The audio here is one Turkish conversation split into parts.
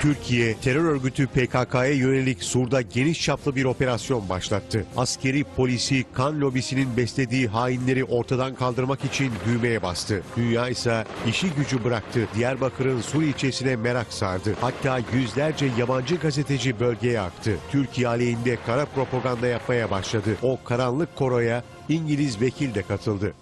Türkiye, terör örgütü PKK'ya yönelik Sur'da geniş çaplı bir operasyon başlattı. Askeri polisi kan lobisinin beslediği hainleri ortadan kaldırmak için düğmeye bastı. Dünya ise işi gücü bıraktı. Diyarbakır'ın Sur ilçesine merak sardı. Hatta yüzlerce yabancı gazeteci bölgeye aktı. Türkiye aleyhinde kara propaganda yapmaya başladı. O karanlık koroya İngiliz vekil de katıldı.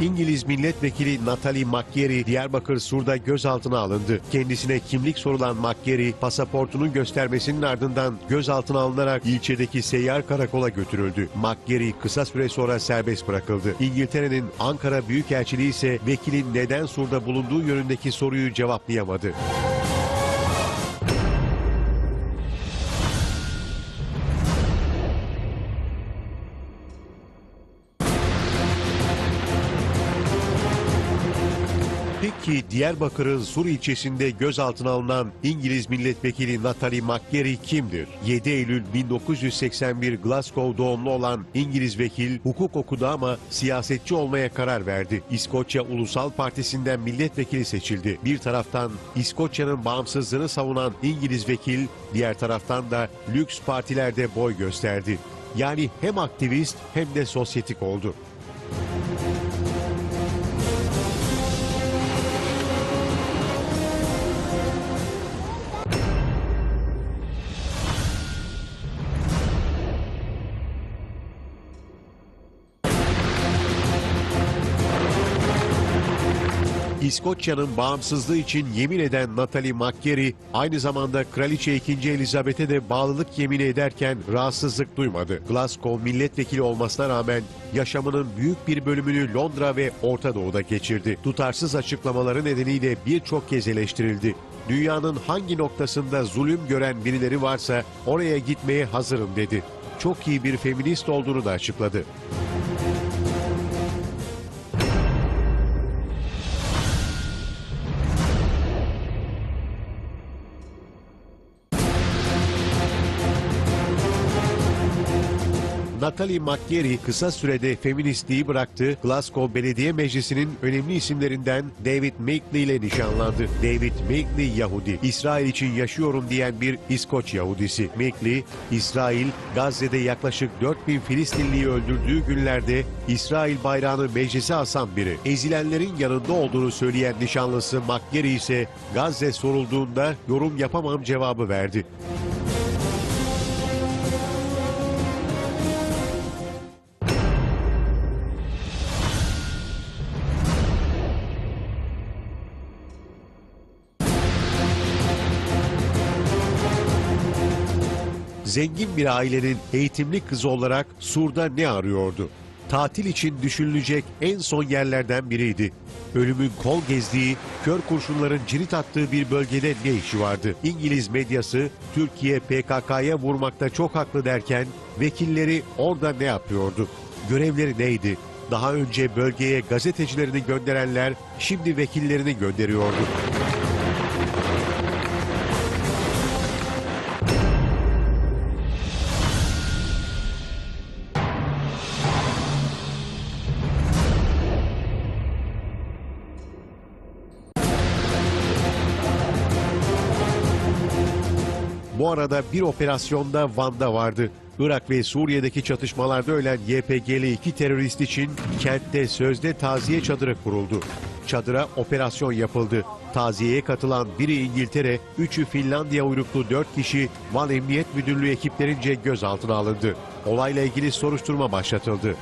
İngiliz milletvekili Natalie McGarry Diyarbakır Sur'da gözaltına alındı. Kendisine kimlik sorulan McGarry pasaportunun göstermesinin ardından gözaltına alınarak ilçedeki seyyar karakola götürüldü. McGarry kısa süre sonra serbest bırakıldı. İngiltere'nin Ankara Büyükelçiliği ise vekilin neden Sur'da bulunduğu yönündeki soruyu cevaplayamadı. Peki Diyarbakır'ın Sur ilçesinde gözaltına alınan İngiliz milletvekili Natalie McGarry kimdir? 7 Eylül 1981 Glasgow doğumlu olan İngiliz vekil hukuk okudu ama siyasetçi olmaya karar verdi. İskoçya Ulusal Partisi'nden milletvekili seçildi. Bir taraftan İskoçya'nın bağımsızlığını savunan İngiliz vekil, diğer taraftan da lüks partilerde boy gösterdi. Yani hem aktivist hem de sosyetik oldu. İskoçya'nın bağımsızlığı için yemin eden Natalie McGarry aynı zamanda Kraliçe 2. Elizabeth'e de bağlılık yemini ederken rahatsızlık duymadı. Glasgow milletvekili olmasına rağmen yaşamının büyük bir bölümünü Londra ve Orta Doğu'da geçirdi. Tutarsız açıklamaları nedeniyle birçok kez eleştirildi. Dünyanın hangi noktasında zulüm gören birileri varsa oraya gitmeye hazırım dedi. Çok iyi bir feminist olduğunu da açıkladı. Natalie McGarry kısa sürede feministliği bıraktı. Glasgow Belediye Meclisi'nin önemli isimlerinden David Makeley ile nişanlandı. David Makeley Yahudi. İsrail için yaşıyorum diyen bir İskoç Yahudisi. Makeley, İsrail Gazze'de yaklaşık 4000 Filistinliyi öldürdüğü günlerde İsrail bayrağını meclise asan biri. Ezilenlerin yanında olduğunu söyleyen nişanlısı McGarry ise Gazze sorulduğunda yorum yapamam cevabı verdi. Zengin bir ailenin eğitimli kızı olarak Sur'da ne arıyordu? Tatil için düşünülecek en son yerlerden biriydi. Ölümün kol gezdiği, kör kurşunların cirit attığı bir bölgede ne işi vardı? İngiliz medyası Türkiye PKK'ya vurmakta çok haklı derken vekilleri orada ne yapıyordu? Görevleri neydi? Daha önce bölgeye gazetecilerini gönderenler şimdi vekillerini gönderiyordu. Bu arada bir operasyonda Van'da vardı. Irak ve Suriye'deki çatışmalarda ölen YPG'li iki terörist için kentte sözde taziye çadırı kuruldu. Çadıra operasyon yapıldı. Taziyeye katılan biri İngiltere, üçü Finlandiya uyruklu dört kişi Van Emniyet Müdürlüğü ekiplerince gözaltına alındı. Olayla ilgili soruşturma başlatıldı.